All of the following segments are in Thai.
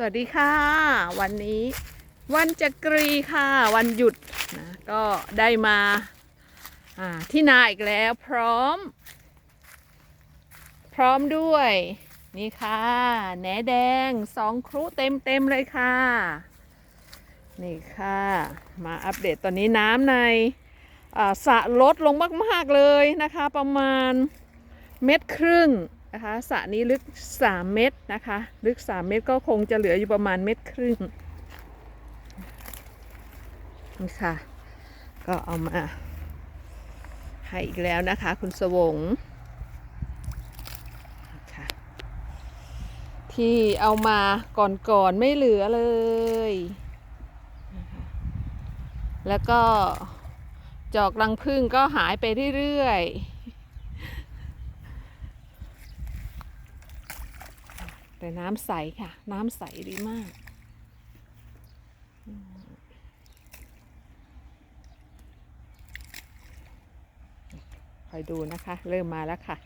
สวัสดีค่ะ วันนี้วันจักรีค่ะ วันหยุดนะก็ได้มาที่นาอีกแล้วพร้อม พร้อมด้วย นี่ค่ะแหนแดงสองครุเต็มเต็มๆเลยค่ะ นี่ค่ะ มาอัปเดตตอนนี้น้ำในสระลดลงมาก ๆ เลยนะคะ ประมาณเม็ดครึ่ง นะคะสระนี้ลึก 3 เมตรนะคะ ลึก 3 เมตรก็คงจะเหลืออยู่ประมาณเม็ดครึ่งนี่ค่ะ ก็เอามา ให้อีกแล้วนะคะ คุณสวงที่เอามาก่อนๆไม่เหลือเลย แล้วก็จอกรังพึ่งก็หายไปเรื่อยๆ แต่น้ำใสค่ะ น้ำใสดีมาก คอยดูนะคะ เริ่มมาแล้วค่ะ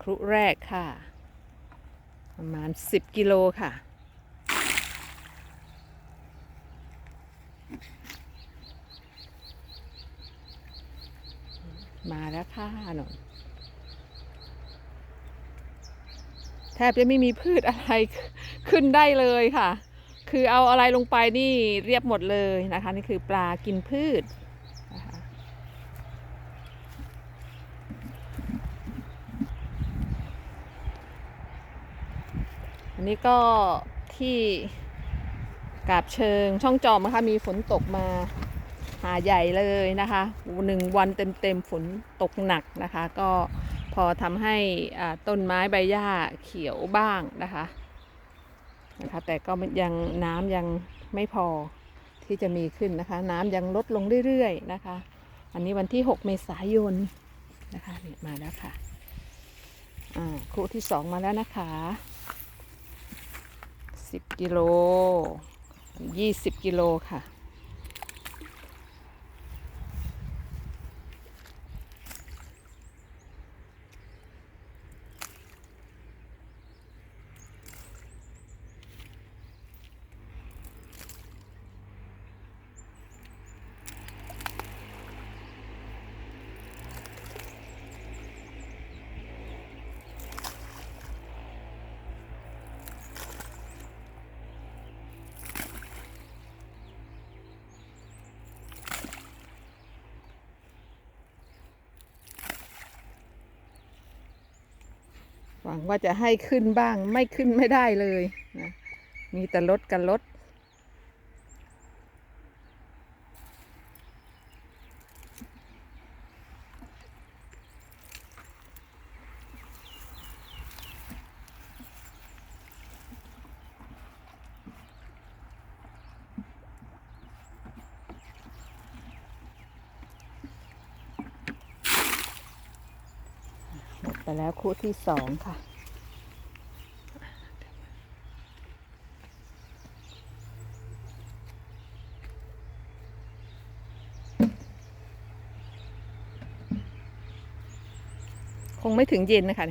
ครุแรกค่ะ ประมาณ 10 กิโลค่ะ มาแล้วค่ะหนอนแทบจะไม่มีพืชอะไรขึ้นได้เลยค่ะ คือเอาอะไรลงไปนี่เรียบหมดเลยนะคะ นี่คือปลากินพืชนะคะอันนี้ก็ที่กาบเชิงช่องจอมนะคะมีฝนตกมาาใหญ่เลยนะคะหนึ่งวันเต็มๆฝนตกหนักนะคะ ก็พอทำให้ต้นไม้ใบหญ้าเขียวบ้างนะคะนะคะแต่ก็ยังน้ำยังไม่พอที่จะมีขึ้นนะคะ น้ำยังลดลงเรื่อยๆนะคะ อันนี้วันที่ 6 เมษายนนะคะเนี่ยมาแล้วค่ะอ่าครูที่ 2 มาแล้วนะคะ 10 กิโล 20 กิโลค่ะ หวังว่าจะให้ขึ้นบ้างไม่ขึ้นไม่ได้เลยนะมีแต่ลดกันลด ไปแล้วคู่ที่สองค่ะ คงไม่ถึงเย็นนะคะ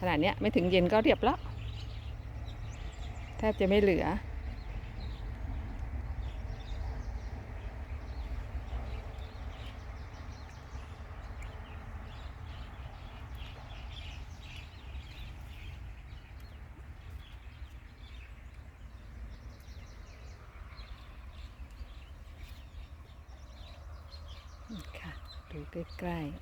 ขนาดเนี้ยไม่ถึงเย็นก็เรียบแล้ว แทบจะไม่เหลือ ค่ะ ดูใกล้ๆ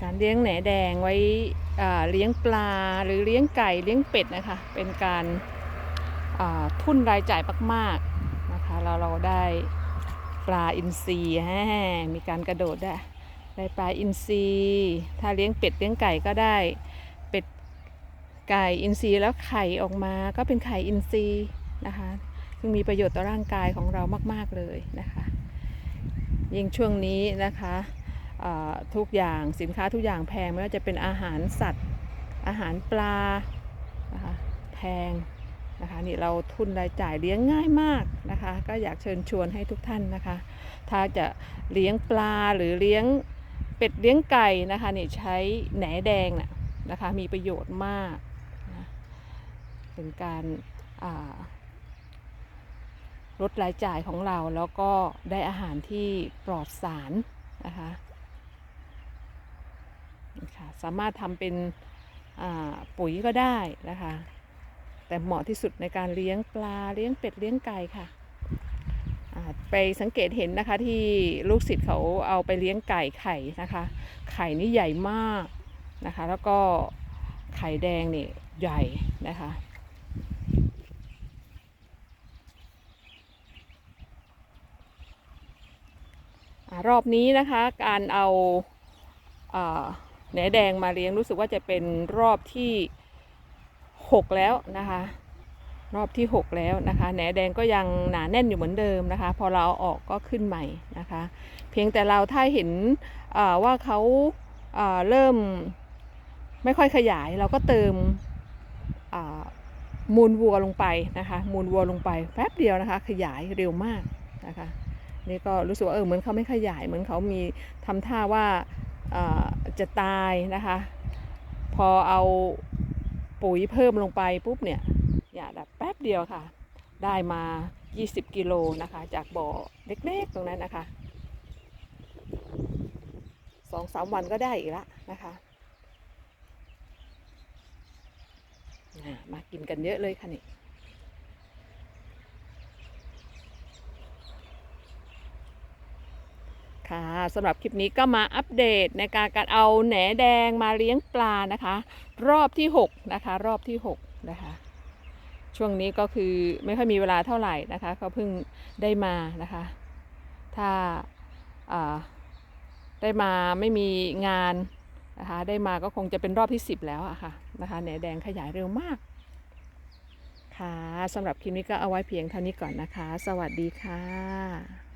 การเลี้ยงแหนแดงไว้เลี้ยงปลาหรือเลี้ยงไก่เลี้ยงเป็ดนะคะ เป็นการทุนรายจ่ายมากๆนะคะเราเราได้ปลาอินทรีแฮมีการกระโดดได้ ได้ปลาอินทรีถ้าเลี้ยงเป็ดเลี้ยงไก่ก็ได้เป็ดไก่อินทรีแล้วไข่ออกมาก็เป็นไข่อินทรีนะคะ ซึ่งมีประโยชน์ต่อร่างกายของเรามาก ๆเลยนะคะยิ่งช่วงนี้นะคะทุกอย่างสินค้าทุกอย่างแพงไม่ว่าจะเป็นอาหารสัตว์อาหารปลานะคะแพงนะคะนี่เราทุนรายจ่ายเลี้ยงง่ายมากนะคะ ก็อยากเชิญชวนให้ทุกท่านนะคะ ถ้าจะเลี้ยงปลาหรือเลี้ยง เป็ดเลี้ยงไก่นะคะนี่ใช้แหนแดงน่ะนะคะมีประโยชน์มากนะเป็นการาลดรายจ่ายของเราแล้วก็ได้อาหารที่ปลอดสารนะคะค่ะสามารถทำเป็นปุ๋ยก็ได้นะคะ แต่เหมาะที่สุดในการเลี้ยงปลาเลี้ยงเป็ดเลี้ยงไก่ค่ะ ไปสังเกตเห็นนะคะที่ลูกศิษย์เขาเอาไปเลี้ยงไก่ไข่นะคะ ไข่นี่ใหญ่มากนะคะ แล้วก็ไข่แดงนี่ใหญ่นะคะรอบนี้นะคะการเอาอ่าแหนแดงมาเลี้ยงรู้สึกว่าจะเป็นรอบที่ 6 แล้วนะคะ รอบที่ 6 แล้วนะคะแหนแดงก็ยังหนาแน่นอยู่เหมือนเดิมนะคะ พอเราเอาออกก็ขึ้นใหม่นะคะ เพียงแต่เราถ้าเห็นว่าเขาเริ่มไม่ค่อยขยายเราก็เติมมูลวัวลงไปนะคะ มูลวัวลงไปแป๊บเดียวนะคะ ขยายเร็วมากนะคะ นี่ก็รู้สึกว่าเออเหมือนเขาไม่ขยายเหมือนเขามีทำท่าว่าจะตายนะคะ พอเอาปุ๋ยเพิ่มลงไปปุ๊บเนี่ย อย่าดับแป๊บเดียวค่ะ ได้มา 20 กิโลนะคะ จากบ่อเล็กๆตรงนั้นนะคะสองสามวันก็ได้อีกล้วนะคะอะมากินกันเยอะเลยค่ะนี่ค่ะสำหรับคลิปนี้ก็มาอัปเดตในการการเอาแหนแดงมาเลี้ยงปลานะคะ รอบที่ 6 นะคะ รอบที่ 6 นะคะ ช่วงนี้ก็คือไม่ค่อยมีเวลาเท่าไหร่นะคะเขาเพิ่งได้มานะคะ ถ้าาได้มาไม่มีงานนะคะได้มาก็คงจะเป็นรอบที่ 10 แล้วอะค่ะนะคะแหนแดงขยายเร็วมาก ค่ะสำหรับคลิปนี้ก็เอาไว้เพียงเท่านี้ก่อนนะคะ สวัสดีค่ะ